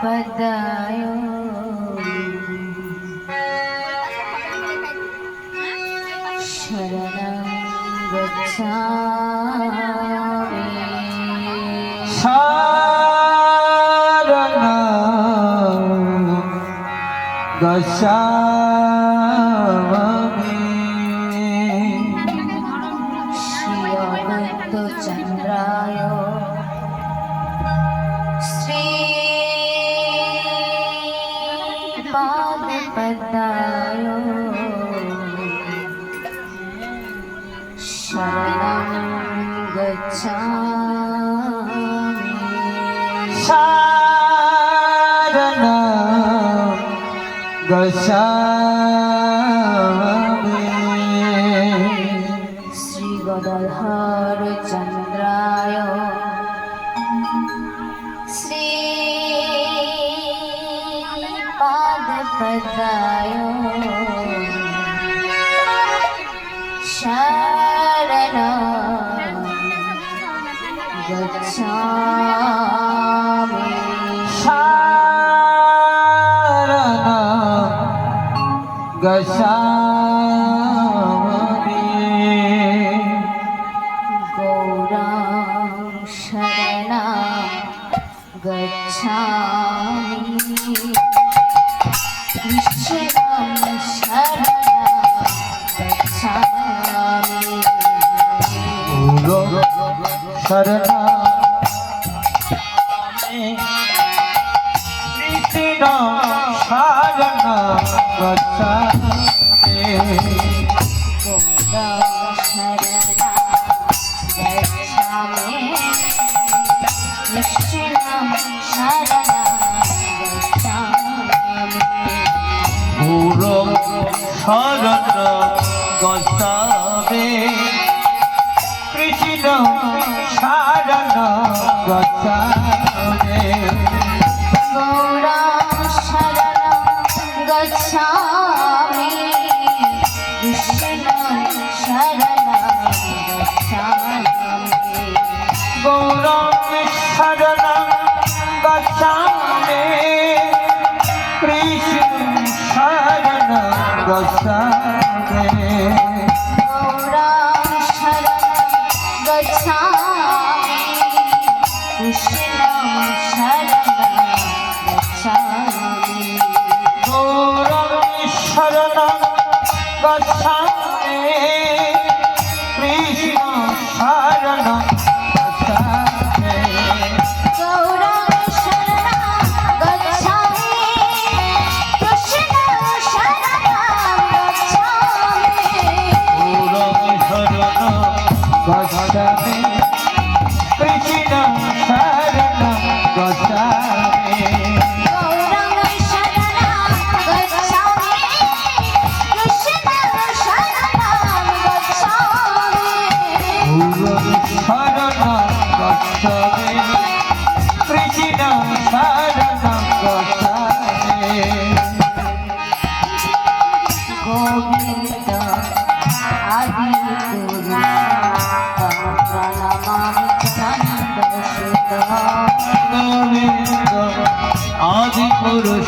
পদায় শরণ গচ্ছামি শরণ গচ্ছামি যাবে শ্রী গদাধর চন্দ্রায় শ্রী পাদ পদায় শরণ গচ্ছা গসামে গৌরাম শরণা গচ্ছামি ঈশ্বরম শরণা গচ্ছামি শরণা কৃষ্ণ শরণা গচ্ছামি মিষ্টি নাম সারা গৌরব শরত গতাবে কৃষ্ণ সারণ গতাবে গৌরব শরণ গচ্ছা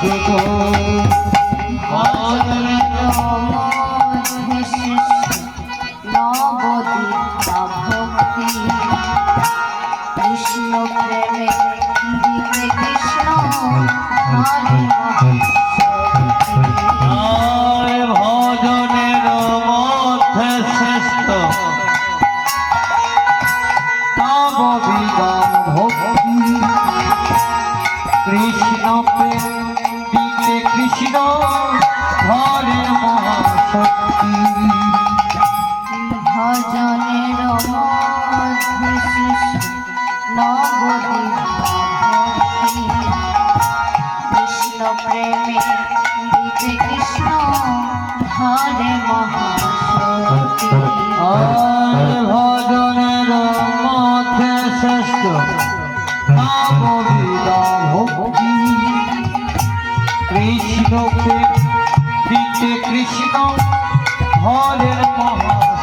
Yo কৃষ্ণ কৃষ্ণ হরে মহাশক্তি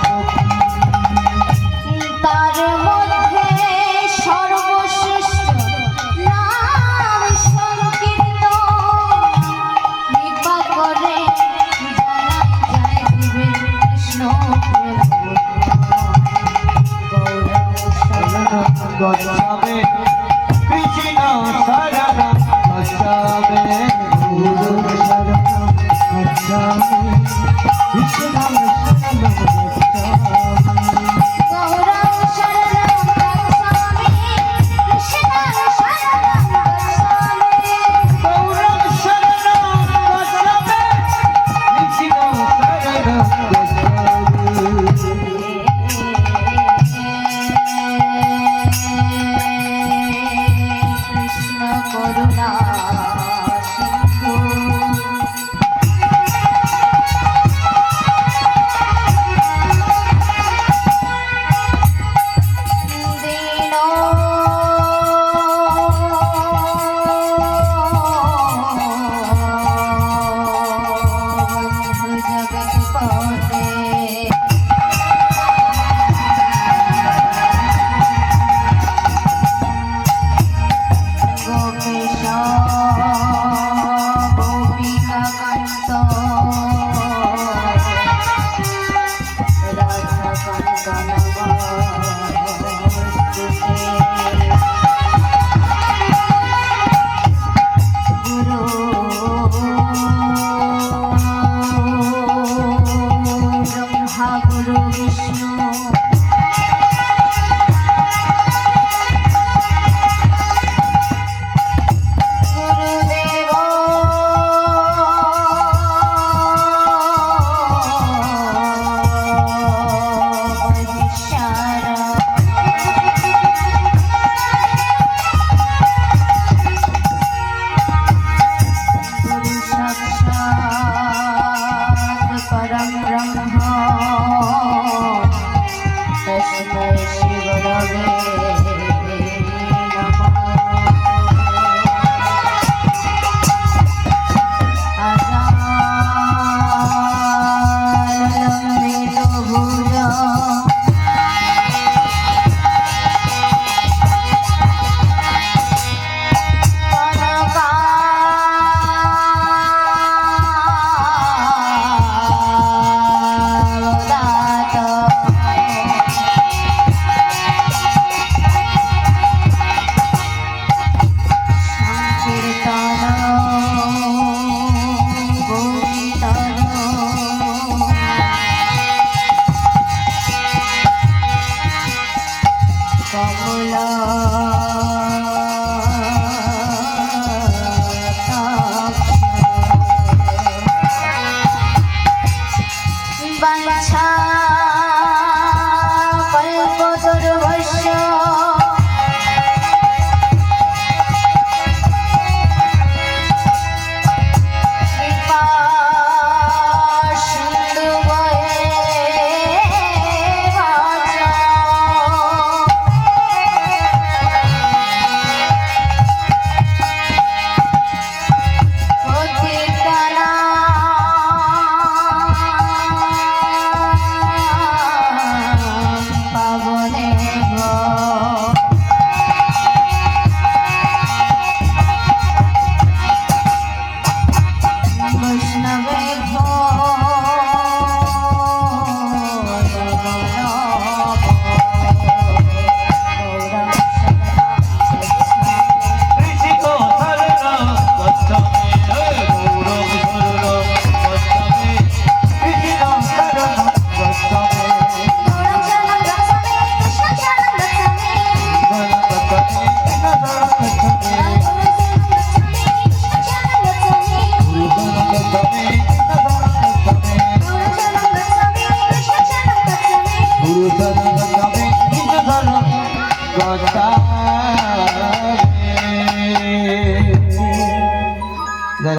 Maria.